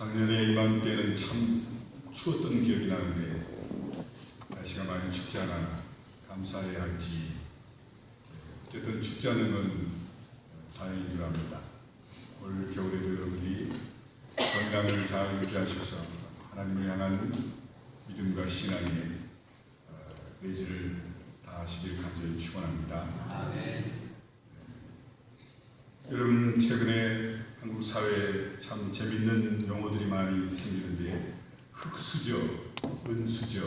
작년에 이맘때는 참 추웠던 기억이 나는데 날씨가 많이 춥지 않아 감사해야 할지 어쨌든 춥지 않은 건 다행인 줄 압니다. 올 겨울에도 여러분들이 건강을 잘 유지하셔서 하나님을 향한 믿음과 신앙에 어, 내지를 다하시길 간절히 축원합니다. 여러분 최근에 한국 사회에 참 재밌는 용어들이 많이 생기는데 흙수저, 은수저,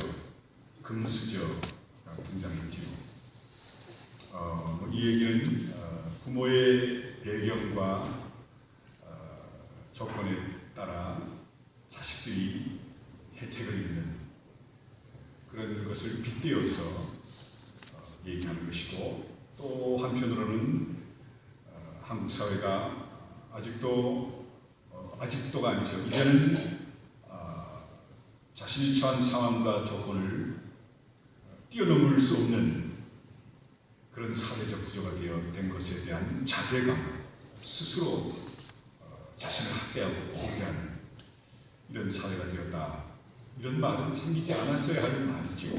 금수저가 등장했지요. 어, 뭐 이 얘기는 어, 부모의 배경과 어, 조건에 따라 자식들이 혜택을 입는 그런 것을 빗대어서 어, 얘기하는 것이고 또 한편으로는 어, 한국 사회가 아직도 어, 아직도가 아니죠. 이제는 어, 자신이 처한 상황과 조건을 뛰어넘을 수 없는 그런 사회적 구조가 되어 된 것에 대한 자괴감, 스스로 어, 자신을 학대하고 포기하는 이런 사회가 되었다. 이런 말은 생기지 않았어야 할 말이죠.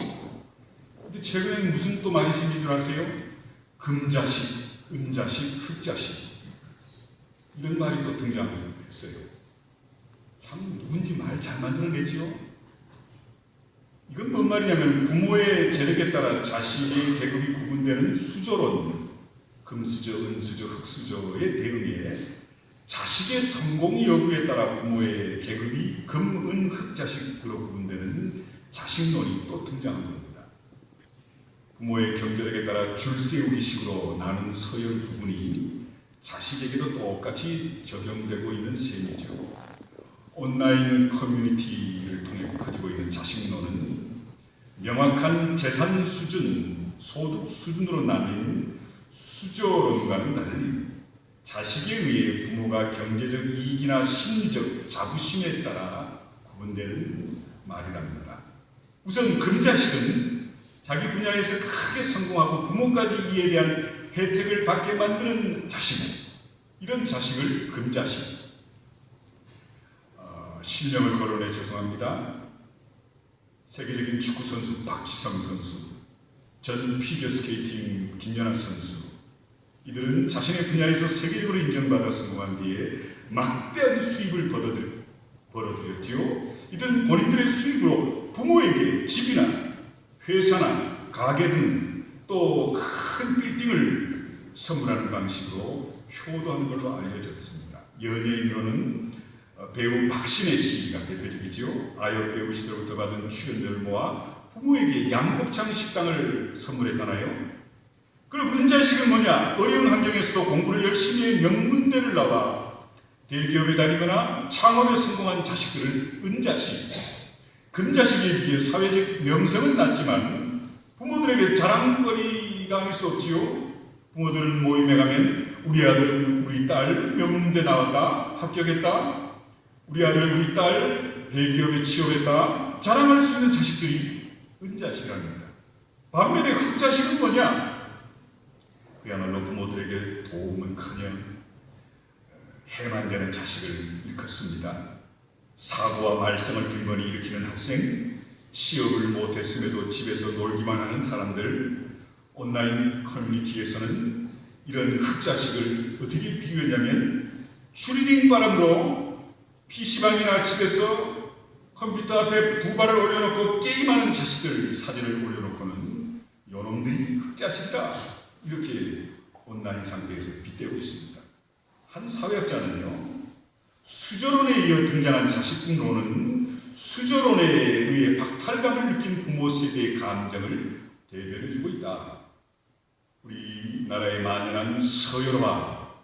근데 최근에 무슨 또 말이 생긴 줄 아세요? 금자식, 은자식, 흑자식 이런 말이 또 등장했어요. 참 누군지 말 잘 만들어내지요. 이건 뭔 말이냐면 부모의 재력에 따라 자식의 계급이 구분되는 수저론, 금수저, 은수저, 흑수저의 대응에 자식의 성공 여부에 따라 부모의 계급이 금, 은, 흑자식으로 구분되는 자식론이 또 등장한 겁니다. 부모의 경제력에 따라 줄 세우기식으로 나눈 서열 구분이 자식에게도 똑같이 적용되고 있는 셈이죠. 온라인 커뮤니티를 통해 가지고 있는 자식론은 명확한 재산 수준, 소득 수준으로 나뉜 수저론과는 달리 자식에 의해 부모가 경제적 이익이나 심리적 자부심에 따라 구분되는 말이랍니다. 우선 금자식은 자기 분야에서 크게 성공하고 부모까지 이에 대한 혜택을 받게 만드는 자식, 이런 자식을 금자식. 어, 실명을 거론해 죄송합니다. 세계적인 축구 선수 박지성 선수, 전 피겨 스케이팅 김연아 선수, 이들은 자신의 분야에서 세계적으로 인정받아 성공한 뒤에 막대한 수입을 벌어들, 벌어들였지요. 이들은 본인들의 수입으로 부모에게 집이나 회사나 가게 등 또 큰 빌딩을 선물하는 방식으로 효도하는 걸로 알려졌습니다. 연예인으로는 어, 배우 박신혜 씨가 대표적이죠. 아역 배우 시절부터 받은 출연료를 모아 부모에게 양곱창 식당을 선물했잖아요. 그럼 은자식은 뭐냐? 어려운 환경에서도 공부를 열심히 해 명문대를 나와 대기업에 다니거나 창업에 성공한 자식들을 은자식, 금자식에 비해 사회적 명성은 낮지만 부모들에게 자랑거리가 아닐 수 없지요. 부모들 모임에 가면 우리 아들, 우리 딸 명문대 나왔다, 합격했다. 우리 아들, 우리 딸 대기업에 취업했다. 자랑할 수 있는 자식들이 은자식이랍니다. 반면에 흑자식은 뭐냐? 그야말로 부모들에게 도움은 커녕 해만 되는 자식을 일컫습니다. 사고와 말썽을 빈번히 일으키는 학생, 취업을 못했음에도 집에서 놀기만 하는 사람들, 온라인 커뮤니티에서는 이런 흑자식을 어떻게 비유했냐면 추리닝 바람으로 PC방이나 집에서 컴퓨터 앞에 두 발을 올려놓고 게임하는 자식들 사진을 올려놓고는 요놈들이 흑자식이다 이렇게 온라인 상태에서 빗대고 있습니다. 한 사회학자는요 수저론에 이어 등장한 자식론은 수저론에 의해 박탈감을 느낀 부모 세대의 감정을 대변해주고 있다. 우리나라에 만연한 서열화,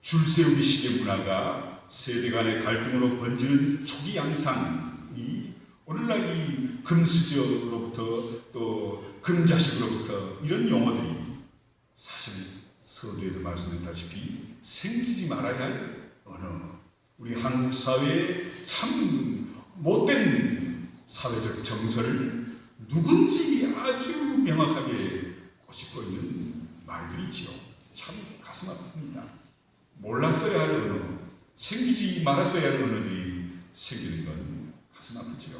줄 세우기 식의 문화가 세대 간의 갈등으로 번지는 초기 양상이 오늘날 이 금수저로부터 또 금자식으로부터 이런 용어들이 사실 서두에도 말씀드렸다시피 생기지 말아야 할 언어. 우리 한국 사회의 참 못된 사회적 정서를 누군지 아주 명확하게 꼬집고 있는 말들이지요. 참 가슴 아픕니다. 몰랐어야 할 언어, 생기지 말았어야 할 언어들이 생기는 건 가슴 아프지요.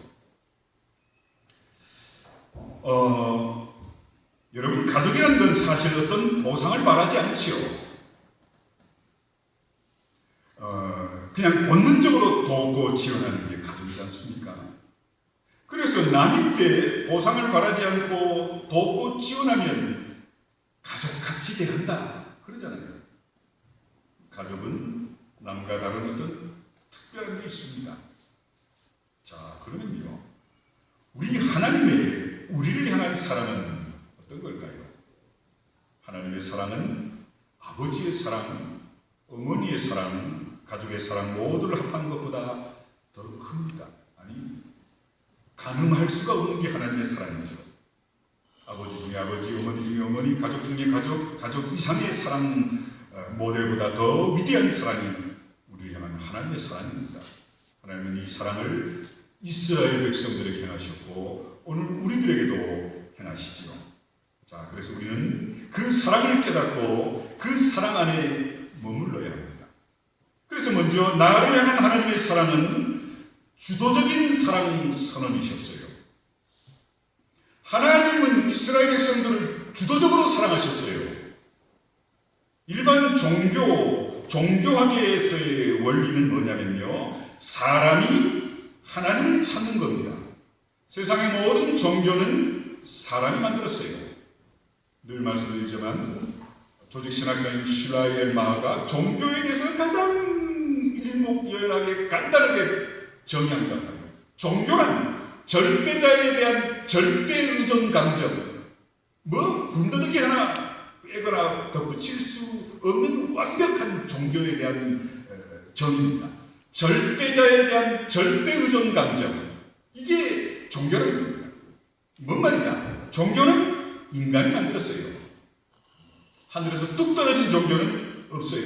어, 여러분 가족이라는 건 사실 어떤 보상을 바라지 않지요. 어, 그냥 본능적으로 돕고 지원하는 게 가족이지 않습니까? 그래서 남에게 보상을 바라지 않고 돕고 지원하면 가족 같이 대한다 그러잖아요. 가족은 남과 다른 어떤 특별한 게 있습니다. 자 그러면요 우리 하나님의 우리를 향한 사랑은 어떤 걸까요? 하나님의 사랑은 아버지의 사랑, 어머니의 사랑, 가족의 사랑 모두를 합한 것보다 더 큽니다. 아니 가늠할 수가 없는 게 하나님의 사랑이죠. 아버지 중에 아버지, 어머니 중에 어머니, 가족 중에 가족, 가족 이상의 사랑 어, 모델보다 더 위대한 사랑이 우리를 향한 하나님의 사랑입니다. 하나님은 이 사랑을 이스라엘 백성들에게 행하셨고 오늘 우리들에게도 행하시지요. 자, 그래서 우리는 그 사랑을 깨닫고 그 사랑 안에 머물러야 합니다. 그래서 먼저 나를 향한 하나님의 사랑은 주도적인 사랑 선언이셨어요. 하나님은 이스라엘 백성들을 주도적으로 사랑하셨어요. 일반 종교, 종교학에서의 원리는 뭐냐면요. 사람이 하나님을 찾는 겁니다. 세상의 모든 종교는 사람이 만들었어요. 늘 말씀드리지만 조직신학자인 슈라이엘 마가 종교에 대해서 가장 일목요연하게 간단하게 정의한 것 같아요. 종교란 절대자에 대한 절대 의존 감정, 뭐 군더더기 하나 빼거나 덧붙일 수 없는 완벽한 종교에 대한 어, 정의입니다. 절대자에 대한 절대 의존 감정, 이게 종교라는 겁니다. 뭔 말이냐? 종교는 인간이 만들었어요. 하늘에서 뚝 떨어진 종교는 없어요.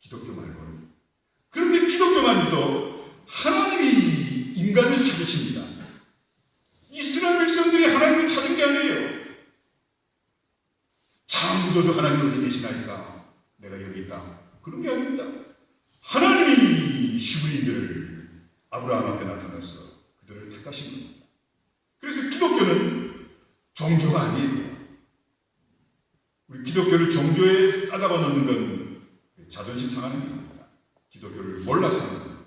기독교 말고는. 그런데 기독교만 해도 하나님이 인간을 찾으십니다. 백성들이 하나님을 찾은 게 아니에요. 창조주 하나님 어디 계시나이까? 내가 여기 있다. 그런 게 아닙니다. 하나님이 히브리인들을 아브라함 앞에 나타나서 그들을 택하신 겁니다. 그래서 기독교는 종교가 아니에요. 우리 기독교를 종교에 싸잡아 넣는 건 자존심 상하는 일입니다. 기독교를 몰라서 하는 겁니다.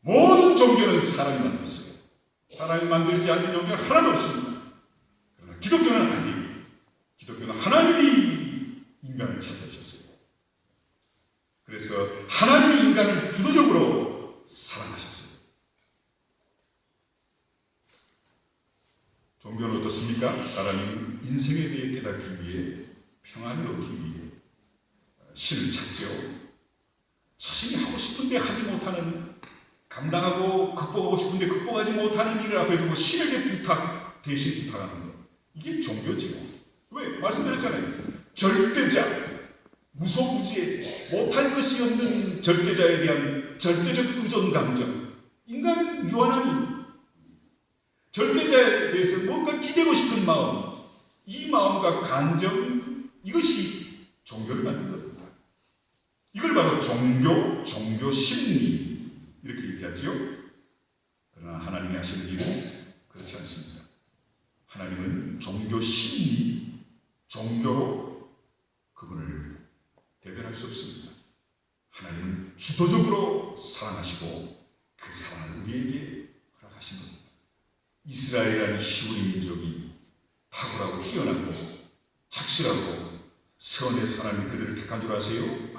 모든 종교는 사람이 만들었어요. 사람이 만들지 않는 종교는 하나도 없습니다. 그러나 기독교는 아니에요. 기독교는 하나님이 인간을 찾아주셨어요. 그래서 하나님이 인간을 주도적으로 사랑하셨어요. 종교는 어떻습니까? 사람이 인생에 대해 깨닫기 위해 평안을 얻기 위해 신을 찾죠. 자신이 하고 싶은데 하지 못하는 감당하고 극복하고 싶은데 극복하지 못하는 일을 앞에 두고 신에게 부탁 대신 부탁하는 것. 이게 종교지요. 왜? 말씀드렸잖아요. 절대자, 무소부지, 못할 것이 없는 절대자에 대한 절대적 의존 감정. 인간은 유한함이 절대자에 대해서 뭔가 기대고 싶은 마음, 이 마음과 감정, 이것이 종교를 만든 겁니다. 이걸 바로 종교, 종교 심리, 이렇게 얘기하지요. 그러나 하나님이 하시는 일은 그렇지 않습니다. 하나님은 종교 심리, 종교로 그분을 대변할 수 없습니다. 하나님은 주도적으로 사랑하시고 그 사랑을 우리에게 허락하신 겁니다. 이스라엘이라는 히브리 민족이 탁월하고 뛰어나고 착실하고 선해서 하나님이 그들을 택한 줄 아세요?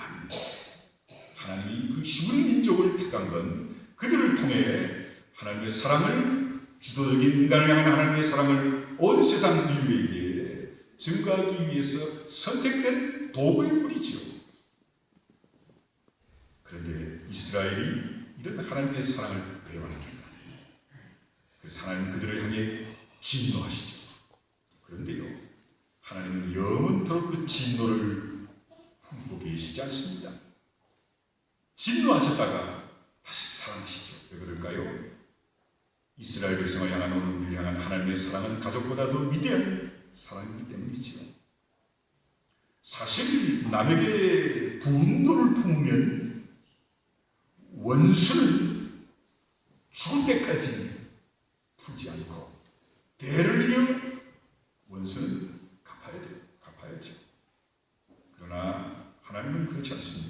하나님이 그 히브리 민족을 택한 건 그들을 통해 하나님의 사랑을 주도적인 인간을 향한 하나님의 사랑을 온 세상 인류에게 증거하기 위해서 선택된 도구일 뿐이지요. 그런데 이스라엘이 이런 하나님의 사랑을 배워합니다. 그래서 하나님 그들을 향해 진노하시죠. 그런데요, 하나님은 영원토록 그 진노를 품고 계시지 않습니다. 진노하셨다가 다시 사랑하시죠. 왜 그럴까요? 이스라엘 백성을 향한 오늘 향한 하나님의 사랑은 가족보다도 위대한 사랑이기 때문이지요. 사실 남에게 분노를 품으면 원수는 죽을 때까지 풀지 않고 대를 이어 원수는 갚아야 돼요. 갚아야죠. 그러나 하나님은 그렇지 않습니다.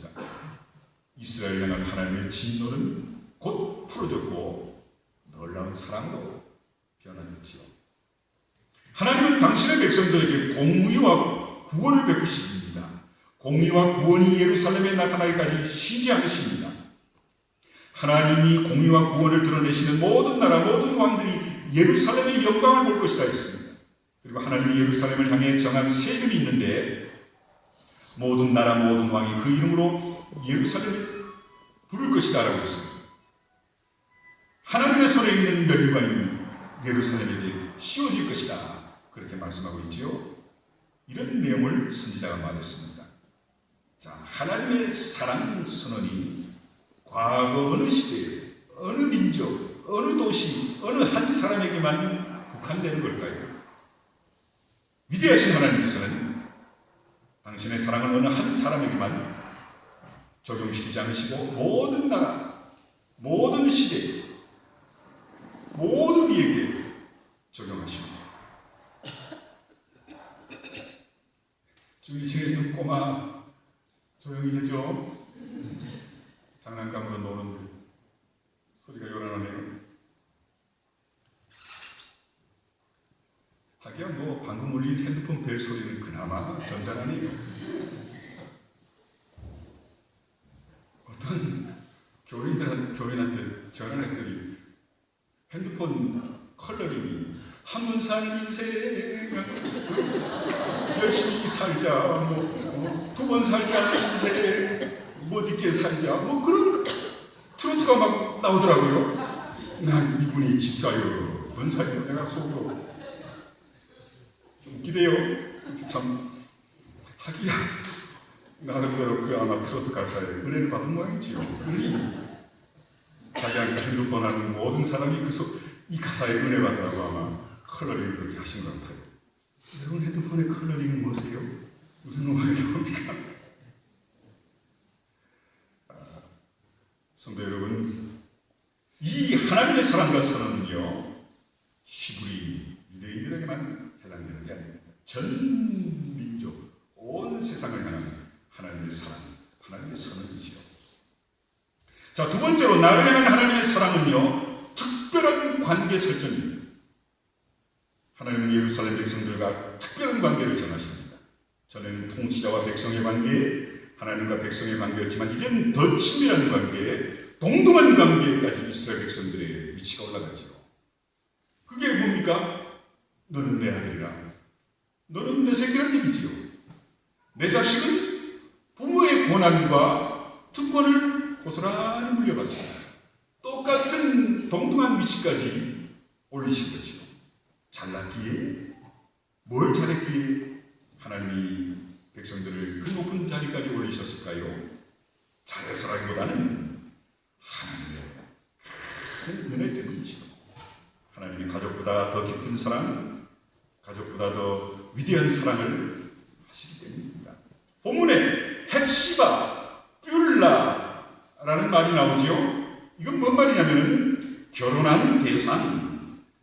이스라엘 향한 하나님의 진노는 곧 풀어졌고 놀라운 사랑으로 변화됐지요. 하나님은 당신의 백성들에게 공의와 구원을 베푸십니다. 공의와 구원이 예루살렘에 나타나기까지 쉬지 않으십니다. 하나님이 공의와 구원을 드러내시는 모든 나라 모든 왕들이 예루살렘의 영광을 볼 것이다 했습니다. 그리고 하나님이 예루살렘을 향해 정한 세금이 있는데 모든 나라 모든 왕이 그 이름으로 예루살렘을 부를 것이다 라고 했습니다. 하나님의 손에 있는 멸관이 예루살렘에게 씌워질 것이다. 그렇게 말씀하고 있지요. 이런 내용을 선지자가 말했습니다. 자, 하나님의 사랑 선언이 과거 어느 시대에 어느 민족, 어느 도시, 어느 한 사람에게만 국한되는 걸까요? 위대하신 하나님께서는 당신의 사랑을 어느 한 사람에게만 적용시키지 않으시고 모든 나라, 모든 시대, 모든 이에게 적용하십니다. 주위 지에 있는 꼬마 조용히 해줘. 장난감으로 노는 그 소리가 요란하네요. 하기야 뭐 방금 울린 핸드폰 벨 소리는 그나마 전자라네요. 어떤 교인들 교인한테 전화를 했더니 핸드폰 컬러링이 한 번 사는 인생 열심히 살자 뭐두 번 살자 인생 못 있게 살자 뭐 그런 트로트가 막 나오더라고요. 난 이분이 집사요. 뭔 사이요? 내가 속으로 좀 웃기대요. 그래서 참 하기야 나름대로 그 아마 트로트 가사에 은혜를 받은 모양이지요. 자기한테 핸드폰 하는 모든 사람이 그이 가사에 은혜 받으라고 아마 컬러링을 그렇게 하신 것 같아요. 여러분 핸드폰의 컬러링은 뭐세요? 무슨 음악이 나옵니까? 아, 성도 여러분, 이 하나님의 사랑과 선언은요, 시부리 유대인들에게만 해당되는 게 아닙니다. 전 민족, 온 세상을 향한 하나님의 사랑, 하나님의 선언이지요. 자, 두 번째로 나를 향한 하나님의 사랑은요, 특별한 관계 설정입니다. 하나님은 예루살렘 백성들과 특별한 관계를 정하십니다. 전에는 통치자와 백성의 관계, 하나님과 백성의 관계였지만 이제는 더 친밀한 관계, 동등한 관계까지 이스라엘 백성들의 위치가 올라가죠. 그게 뭡니까? 너는 내 아들이라. 너는 내 새끼란 얘기지요. 내 자식은 부모의 권한과 특권을 고스란히 물려받습니다. 똑같은 동등한 위치까지 올리신 거죠. 잘났기에 뭘 잘했기에 하나님이 백성들을 그 높은 자리까지 올리셨을까요? 잘해서라기보다는 하나님의 큰 은혜 때문이죠. 하나님이 가족보다 더 깊은 사랑, 가족보다 더 위대한 사랑을 하시기 때문입니다. 본문에 헵시바, 뷸라라는 말이 나오지요. 이건 뭔 말이냐면은 결혼한 대상,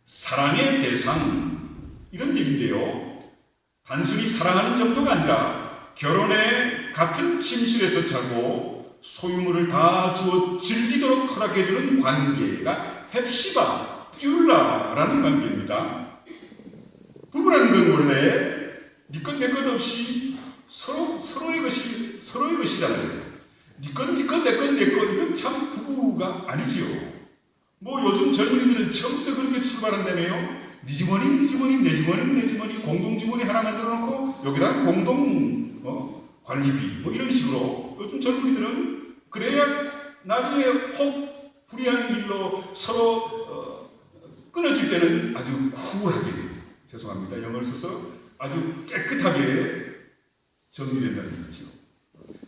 사랑의 대상 이런 얘기인데요. 단순히 사랑하는 정도가 아니라 결혼에 같은 침실에서 자고 소유물을 다 주어 즐기도록 허락해주는 관계가 헵시바, 뷸라라는 관계입니다. 부부라는 건 원래 니것 내것 없이 서로 서로의 것이 서로의 것이잖아요. 니것니것내것내것 이건 참 부부가 아니지요. 뭐 요즘 젊은이들은 처음부터 그렇게 출발한다네요. 네 주머니, 네 주머니, 내 주머니, 내 주머니, 공동 주머니 하나 만들어 놓고 여기다 공동 어, 관리비 뭐 이런 식으로 요즘 젊은이들은 그래야 나중에 혹 불의한 일로 서로 어, 끊어질 때는 아주 쿨하게 죄송합니다 영어를 써서 아주 깨끗하게 정리된다는 거죠.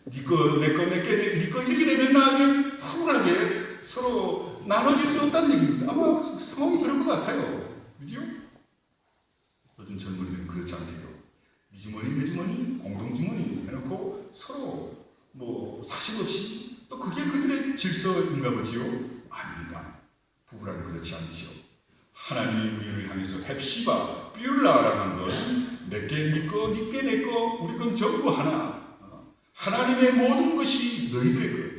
니거 내거 내게 니거 이렇게 되면 나중에 쿨하게 서로 나눠질 수 없다는 얘기입니다. 아마 상황이 그럴 것 같아요. 그죠? 요즘 젊은이들은 그렇지 않대요. 네 주머니 내 주머니 공동 주머니 해놓고 서로 뭐 사심 없이 또 그게 그들의 질서인가 보지요? 아닙니다. 부부라는 그렇지 않지요. 하나님이 우리를 향해서 헵시바 삐울라라는 건 내게 니꺼 니께 내꺼 우리 건 전부 하나 어, 하나님의 모든 것이 너희들의 것.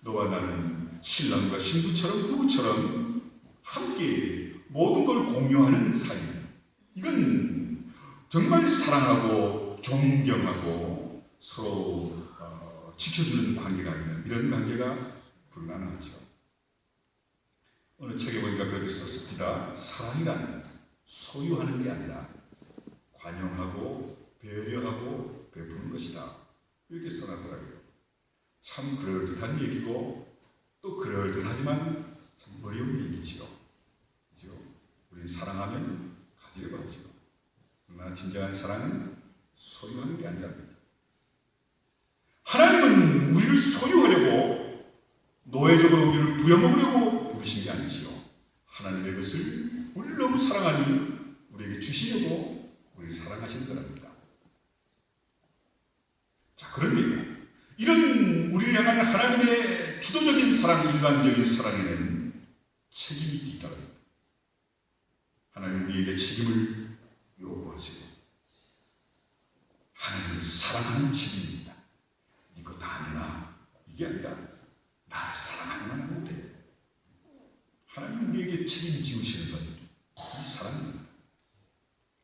너와 나는 신랑과 신부처럼 부부처럼 함께 모든 걸 공유하는 사이. 이건 정말 사랑하고 존경하고 서로 어, 지켜주는 관계가 아니면 이런 관계가 불가능하죠. 어느 책에 보니까 그렇게 썼습니다. 사랑이란 소유하는 게 아니라 관용하고 배려하고 베푸는 것이다. 이렇게 써놨더라고요. 참 그럴듯한 얘기고 또 그럴듯하지만 참 어려운 얘기지요. 그죠? 우리 사랑하면 가지려고 하죠. 그러나 진정한 사랑은 소유하는 게 아니랍니다. 하나님은 우리를 소유하려고 노예적으로 우리를 부려먹으려고 부르신 게 아니지요. 하나님의 것을 우리를 너무 사랑하니 우리에게 주시려고 우리를 사랑하시는 거랍니다. 자, 그런데 이런 우리를 향한 하나님의 주도적인 사랑, 일반적인 사랑에는 책임이 있다는 하나님 우리에게 책임을 요구하시고 하나님을 사랑하는 책임입니다. 이거 다 내놔. 이게 아니라 나를 사랑하기만 하면 돼. 하나님 우리에게 책임 지우시는 건 이 사랑입니다.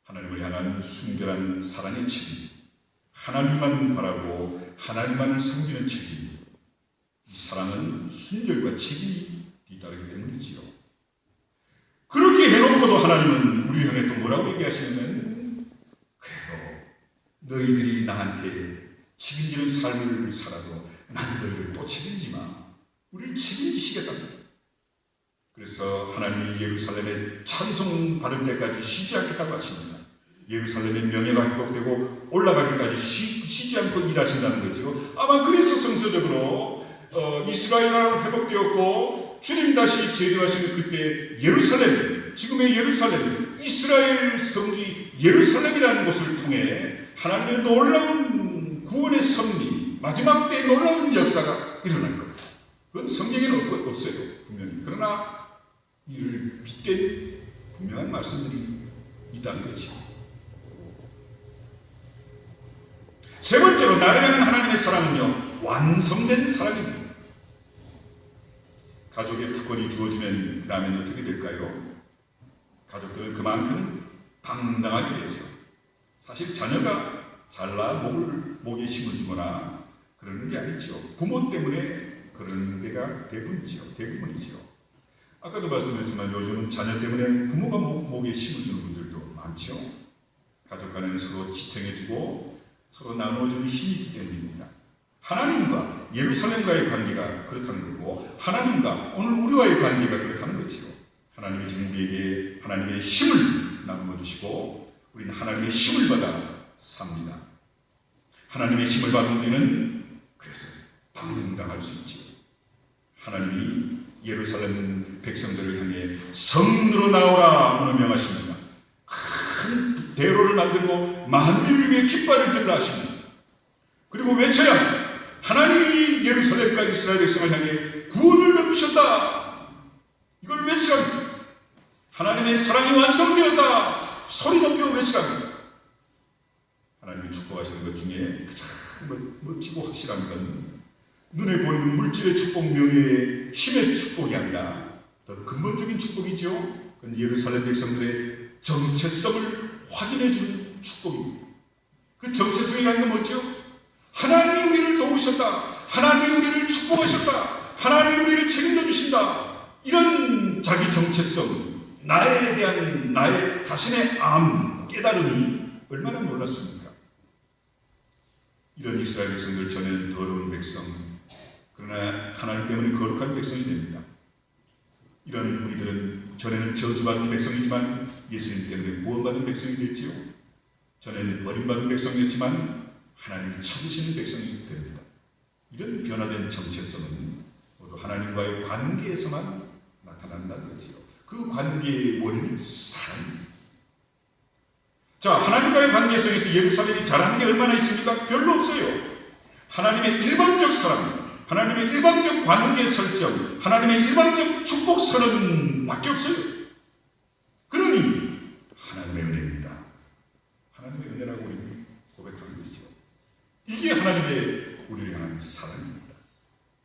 하나님을 향한 순결한 사랑의 책임, 하나님만 바라고 하나님만을 섬기는 책임, 이 사랑은 순결과 책임이 뒤따르기 때문이지요. 그렇게 해놓고도 하나님은 우리를 향해 또 뭐라고 얘기하시냐면 그래도 너희들이 나한테 책임지는 삶을 살아도 난 너희를 또 책임지 마. 우리를 책임지시겠다. 그래서 하나님이 예루살렘에 찬송 받을 때까지 쉬지 않겠다고 하십니다. 예루살렘의 명예가 회복되고 올라가기까지 쉬, 쉬지 않고 일하신다는 거죠. 아마 그래서 성서적으로 어, 이스라엘은 회복되었고 주님 다시 제도하시는 그때 예루살렘, 지금의 예루살렘, 이스라엘 성지 예루살렘이라는 곳을 통해 하나님의 놀라운 구원의 섭리, 마지막 때 놀라운 역사가 일어날 겁니다. 그건 성경에는 없, 없어요. 분명히. 그러나 이를 빗댄 분명한 말씀들이 있다는 거지. 세 번째로 향한 하나님의 사랑은요, 완성된 사랑입니다. 가족의 특권이 주어지면 그 다음엔 어떻게 될까요? 가족들은 그만큼 당당하게 되죠. 사실 자녀가 잘나 목을, 목에 힘을 주거나 그러는 게 아니죠. 부모 때문에 그러는 데가 대부분이죠. 대부분이죠. 아까도 말씀드렸지만 요즘은 자녀 때문에 부모가 목, 목에 힘을 주는 분들도 많죠. 가족 간에는 서로 지탱해주고 서로 나누어주는 힘이 있기 때문입니다. 하나님과 예루살렘과의 관계가 그렇다는 거고 하나님과 오늘 우리와의 관계가 그렇다는 거지요. 하나님이 지금 우리에게 하나님의 힘을 나누어 주시고 우리는 하나님의 힘을 받아 삽니다. 하나님의 힘을 받은 우리는 그래서 당당할 수 있지요. 하나님이 예루살렘 백성들을 향해 성으로 나오라 오늘 명하십니다. 큰 대로를 만들고 만민을 위해 깃발을 들라 하십니다. 그리고 외쳐야. 하나님이 예루살렘과 이스라엘 백성을 향해 구원을 베푸셨다. 이걸 외치랍니다. 하나님의 사랑이 완성되었다. 소리 높여 외치랍니다. 하나님이 축복하시는 것 중에 가장 멋지고 확실한 건 눈에 보이는 물질의 축복, 명예의 힘의 축복이 아니라 더 근본적인 축복이죠. 그건 예루살렘 백성들의 정체성을 확인해 주는 축복입니다. 그 정체성이라는 건 뭐죠? 하나님이 우리를 도우셨다. 하나님이 우리를 축복하셨다. 하나님이 우리를 책임져 주신다. 이런 자기 정체성, 나에 대한 나의 자신의 암, 깨달음이 얼마나 놀랐습니까? 이런 이스라엘 백성들 전에는 더러운 백성, 그러나 하나님 때문에 거룩한 백성이 됩니다. 이런 우리들은 전에는 저주받은 백성이지만 예수님 때문에 구원받은 백성이 됐지요. 전에는 버림받은 백성이었지만 하나님을 찾으시는 백성이 됩니다. 이런 변화된 정체성은 모두 하나님과의 관계에서만 나타난다는 거지요. 그 관계의 원인은 사랑입니다. 자, 하나님과의 관계 속에서 예루살렘이 잘한 게 얼마나 있습니까? 별로 없어요. 하나님의 일방적 사랑, 하나님의 일방적 관계 설정, 하나님의 일방적 축복 선언밖에 없어요. 그러니 하나님의 은혜입니다. 하나님의 은혜라고 우리는 고백하는 것 이게 하나님의 우리를 향한 사랑입니다.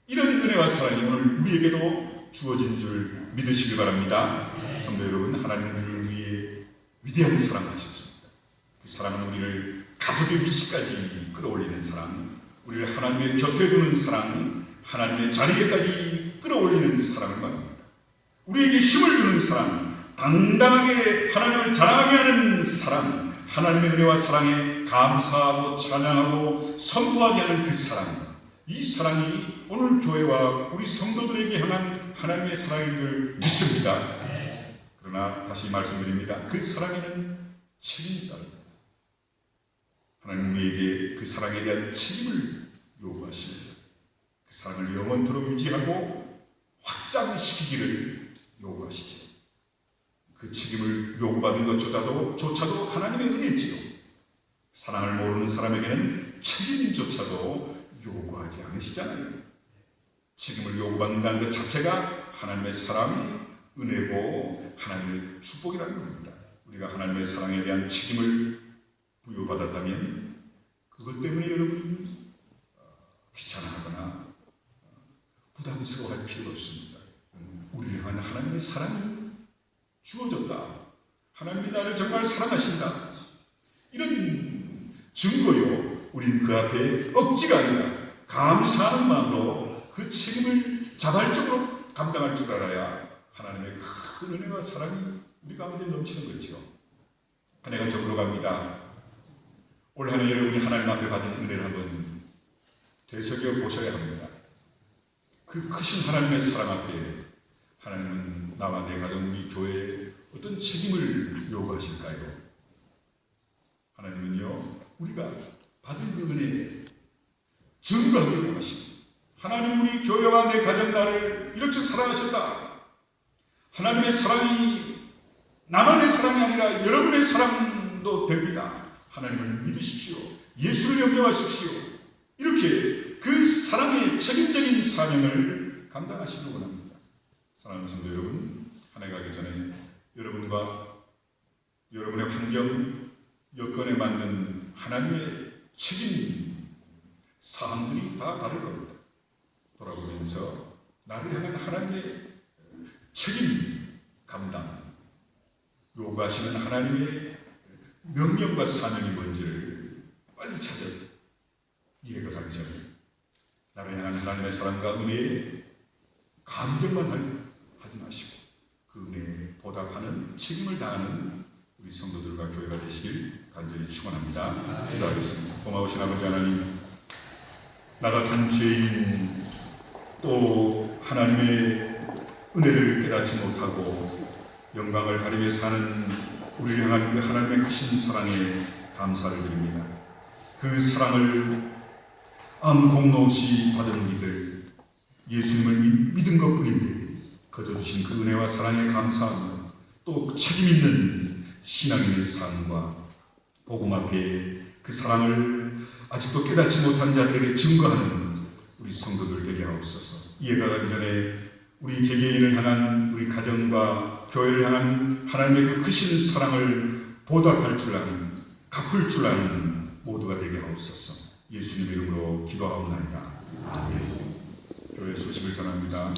이런 은혜와 사랑이 오늘 우리에게도 주어진 줄 믿으시기 바랍니다. 성도 여러분, 하나님은 우리를 위해 위대한 사랑하셨습니다. 그 사랑은 우리를 가족의 위치까지 끌어올리는 사랑, 우리를 하나님의 곁에 두는 사랑, 하나님의 자리에까지 끌어올리는 사랑을 말합니다. 우리에게 힘을 주는 사랑, 당당하게 하나님을 자랑하게 하는 사랑, 하나님의 은혜와 사랑에 감사하고 찬양하고 선포하게 하는 그 사랑, 이 사랑이 오늘 교회와 우리 성도들에게 향한 하나님의 사랑인 줄 믿습니다. 그러나 다시 말씀드립니다. 그 사랑에는 책임이 따릅니다. 하나님 우리에게 그 사랑에 대한 책임을 요구하십니다. 그 사랑을 영원토록 유지하고 확장시키기를 요구하시죠. 그 책임을 요구받는 것조차도 조차도 하나님의 은혜지요. 사랑을 모르는 사람에게는 책임조차도 요구하지 않으시잖아요. 책임을 요구받는다는 것 자체가 하나님의 사랑, 은혜고 하나님의 축복이라는 겁니다. 우리가 하나님의 사랑에 대한 책임을 부여받았다면 그것 때문에 여러분이 어, 귀찮아하거나 어, 부담스러워할 필요가 없습니다. 음, 우리를 향한 하나님의 사랑이 주어졌다. 하나님이 나를 정말 사랑하신다. 이런 증거요. 우린 그 앞에 억지가 아니라 감사하는 마음으로 그 책임을 자발적으로 감당할 줄 알아야 하나님의 큰 은혜와 사랑이 우리 가운데 넘치는 거죠. 한 해가 저물어 갑니다. 올 한해 여러분이 하나님 앞에 받은 은혜를 한번 되새겨 보셔야 합니다. 그 크신 하나님의 사랑 앞에 하나님은 나와 내 가정 우리 교회에 어떤 책임을 요구하실까요? 하나님은요 우리가 받은 그 은혜에 증거하기를 원하십니다. 하나님이 우리 교회와 내 가정 나를 이렇게 사랑하셨다. 하나님의 사랑이 나만의 사랑이 아니라 여러분의 사랑도 됩니다. 하나님을 믿으십시오. 예수를 영접하십시오. 이렇게 그 사랑의 책임적인 사명을 감당하시길 원합니다. 사랑하는 성도 여러분, 한 해 가기 전에 여러분과 여러분의 환경, 여건에 맞는 하나님의 책임 사항들이 다 다를 겁니다. 돌아보면서 나를 향한 하나님의 책임 감당 요구하시는 하나님의 명령과 사명이 뭔지를 빨리 찾아 이해가 가기 전에 나를 향한 하나님의 사랑과 은혜에 감격만 할- 하지 마시고 그 은혜에 보답하는 책임을 다하는 우리 성도들과 교회가 되시길 간절히 축원합니다. 기도하겠습니다. 고마우신 아버지 하나님 나 같은 죄인 또 하나님의 은혜를 깨닫지 못하고 영광을 가리며 사는 우리를 향한 그 하나님의 크신 사랑에 감사를 드립니다. 그 사랑을 아무 공로 없이 받은 우리들 예수님을 믿- 믿은 것뿐인데 거저 주신 그 은혜와 사랑에 감사합니다. 또 책임 있는 신앙인의 삶과 복음 앞에 그 사랑을 아직도 깨닫지 못한 자들에게 증거하는 우리 성도들 되게 하옵소서. 이해가 가기 전에 우리 개개인을 향한 우리 가정과 교회를 향한 하나님의 그 크신 사랑을 보답할 줄 아는 갚을 줄 아는 모두가 되게 하옵소서. 예수님 이름으로 기도하옵나이다. 아멘. 교회 소식을 전합니다.